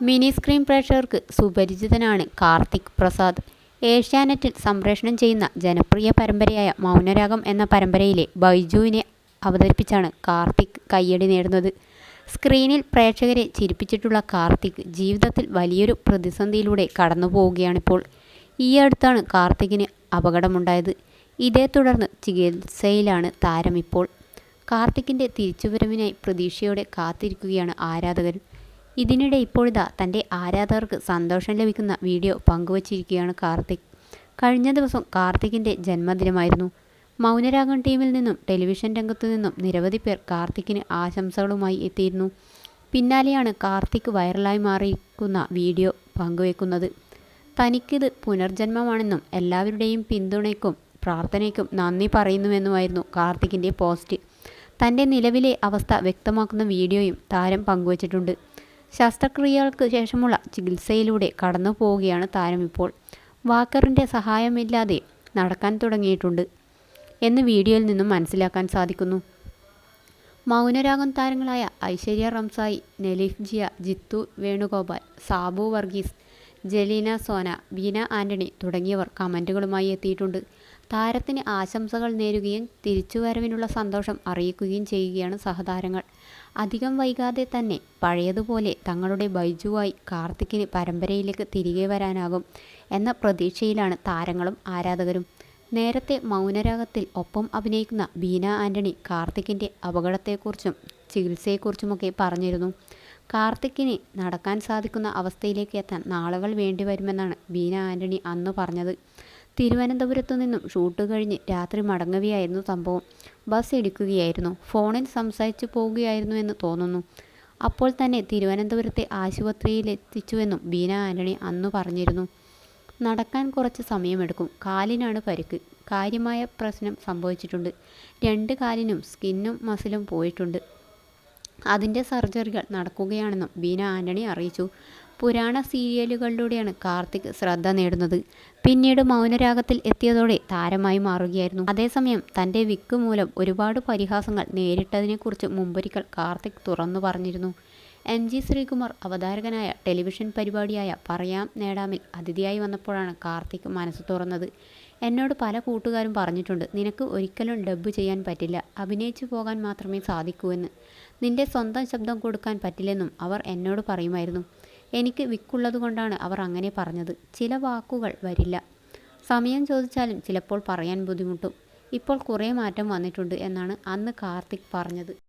Mini screen പ്രേക്ഷകർക്ക് സുപരിചിതനാണ് കാർത്തിക് പ്രസാദ്. ഏഷ്യാനെറ്റിൽ സംപ്രേഷണം ചെയ്യുന്ന ജനപ്രിയ പരമ്പരയായ മൗനരാഗം എന്ന പരമ്പരയിലെ ബൈജുവിനെ അവതരിപ്പിച്ചാണ് കാർത്തിക് കയ്യടി നേടുന്നത്. സ്ക്രീനിൽ പ്രേക്ഷകരെ ചിരിപ്പിച്ചിട്ടുള്ള കാർത്തിക് ജീവിതത്തിൽ വലിയൊരു പ്രതിസന്ധിയിലൂടെ കടന്നു പോവുകയാണിപ്പോൾ. ഈ അടുത്താണ് കാർത്തികിന് അപകടമുണ്ടായത്. ഇതേ തുടർന്ന് ചികിത്സയിലാണ് താരം ഇപ്പോൾ കാർത്തിക്കിന്റെ തിരിച്ചുവരവിനായി പ്രതീക്ഷയോടെ കാത്തിരിക്കുകയാണ് ആരാധകർ. ഇതിനിടെ ഇപ്പോഴിതാ തന്റെ ആരാധകർക്ക് സന്തോഷം ലഭിക്കുന്ന വീഡിയോ പങ്കുവച്ചിരിക്കുകയാണ് കാർത്തിക്. കഴിഞ്ഞ ദിവസം കാർത്തിക്കിന്റെ ജന്മദിനമായിരുന്നു. മൗനരാഗം ടീമിൽ നിന്നും ടെലിവിഷൻ രംഗത്തു നിന്നും നിരവധി പേർ കാർത്തിക്കിന് ആശംസകളുമായി എത്തിയിരുന്നു. പിന്നാലെയാണ് കാർത്തിക് വൈറലായി മാറിയിരിക്കുന്ന വീഡിയോ പങ്കുവെക്കുന്നത്. തനിക്കിത് പുനർജന്മമാണെന്നും എല്ലാവരുടെയും പിന്തുണയ്ക്കും പ്രാർത്ഥനയ്ക്കും നന്ദി പറയുന്നുവെന്നുമായിരുന്നു കാർത്തിക്കിന്റെ പോസ്റ്റ്. തന്റെ നിലവിലെ അവസ്ഥ വ്യക്തമാക്കുന്ന വീഡിയോയും താരം പങ്കുവച്ചിട്ടുണ്ട്. ശസ്ത്രക്രിയകൾക്ക് ശേഷമുള്ള ചികിത്സയിലൂടെ കടന്നു പോവുകയാണ് താരം ഇപ്പോൾ. വാക്കറിന്റെ സഹായമില്ലാതെ നടക്കാൻ തുടങ്ങിയിട്ടുണ്ട് എന്ന് വീഡിയോയിൽ നിന്നും മനസ്സിലാക്കാൻ സാധിക്കുന്നു. മൗനരാഗം താരങ്ങളായ ഐശ്വര്യ റംസായി നെലിഫ് ജിയ ജിത്തു വേണുഗോപാൽ സാബു വർഗീസ് ജലീന സോന ബീന ആന്റണി തുടങ്ങിയവർ കമന്റുകളുമായി എത്തിയിട്ടുണ്ട്. താരത്തിന് ആശംസകൾ നേരുകയും തിരിച്ചുവരവിനുള്ള സന്തോഷം അറിയിക്കുകയും ചെയ്യുകയാണ് സഹതാരങ്ങൾ. അധികം വൈകാതെ തന്നെ പഴയതുപോലെ തങ്ങളുടെ ബൈജുവായി കാർത്തിക്കിന് പരമ്പരയിലേക്ക് തിരികെ വരാനാകും എന്ന പ്രതീക്ഷയിലാണ് താരങ്ങളും ആരാധകരും. നേരത്തെ മൗനരാഗത്തിൽ ഒപ്പം അഭിനയിക്കുന്ന ബീന ആന്റണി കാർത്തിക്കിന്റെ അപകടത്തെക്കുറിച്ചും ചികിത്സയെക്കുറിച്ചുമൊക്കെ പറഞ്ഞിരുന്നു. കാർത്തിക്കിന് നടക്കാൻ സാധിക്കുന്ന അവസ്ഥയിലേക്ക് എത്താൻ നാളുകൾ വേണ്ടിവരുമെന്നാണ് ബീന ആന്റണി അന്ന് പറഞ്ഞത്. തിരുവനന്തപുരത്തു നിന്നും ഷൂട്ട് കഴിഞ്ഞ് രാത്രി മടങ്ങുകയായിരുന്നു സംഭവം. ബസ് ഇടിക്കുകയായിരുന്നു ഫോണിൽ സംസാരിച്ചു പോവുകയായിരുന്നു എന്ന് തോന്നുന്നു. അപ്പോൾ തന്നെ തിരുവനന്തപുരത്തെ ആശുപത്രിയിലെത്തിച്ചുവെന്നും ബീന ആന്റണി അന്ന് പറഞ്ഞിരുന്നു. നടക്കാൻ കുറച്ച് സമയമെടുക്കും. കാലിനാണ് പരിക്ക്. കാര്യമായ പ്രശ്നം സംഭവിച്ചിട്ടുണ്ട്. രണ്ട് കാലിനും സ്കിന്നും മസിലും പോയിട്ടുണ്ട്. അതിന്റെ സർജറികൾ നടക്കുകയാണെന്നും ബീന ആന്റണി അറിയിച്ചു. പുരാണ സീരിയലുകളിലൂടെയാണ് കാർത്തിക് ശ്രദ്ധ നേടുന്നത്. പിന്നീട് മൗനരാഗത്തിൽ എത്തിയതോടെ താരമായി മാറുകയായിരുന്നു. അതേസമയം തന്റെ വിക്ക് മൂലം ഒരുപാട് പരിഹാസങ്ങൾ നേരിട്ടതിനെക്കുറിച്ച് മുമ്പൊരിക്കൽ കാർത്തിക് തുറന്നു പറഞ്ഞിരുന്നു. എം ജി ശ്രീകുമാർ അവതാരകനായ ടെലിവിഷൻ പരിപാടിയായ പറയാം നേടാമിൽ അതിഥിയായി വന്നപ്പോഴാണ് കാർത്തിക് മനസ്സ് തുറന്നത്. എന്നോട് പല കൂട്ടുകാരും പറഞ്ഞിട്ടുണ്ട് നിനക്ക് ഒരിക്കലും ഡബ്ബ് ചെയ്യാൻ പറ്റില്ല. അഭിനയിച്ചു പോകാൻ മാത്രമേ സാധിക്കൂ എന്ന്. നിന്റെ സ്വന്തം ശബ്ദം കൊടുക്കാൻ പറ്റില്ലെന്നും അവർ എന്നോട് പറയുമായിരുന്നു. എനിക്ക് വിക്കുള്ളതുകൊണ്ടാണ് അവർ അങ്ങനെ പറഞ്ഞത്. ചില വാക്കുകൾ വരില്ല. സമയം ചോദിച്ചാലും ചിലപ്പോൾ പറയാൻ ബുദ്ധിമുട്ടും. ഇപ്പോൾ കുറേ മാറ്റം വന്നിട്ടുണ്ട് എന്നാണ് അന്ന് കാർത്തിക് പറഞ്ഞത്.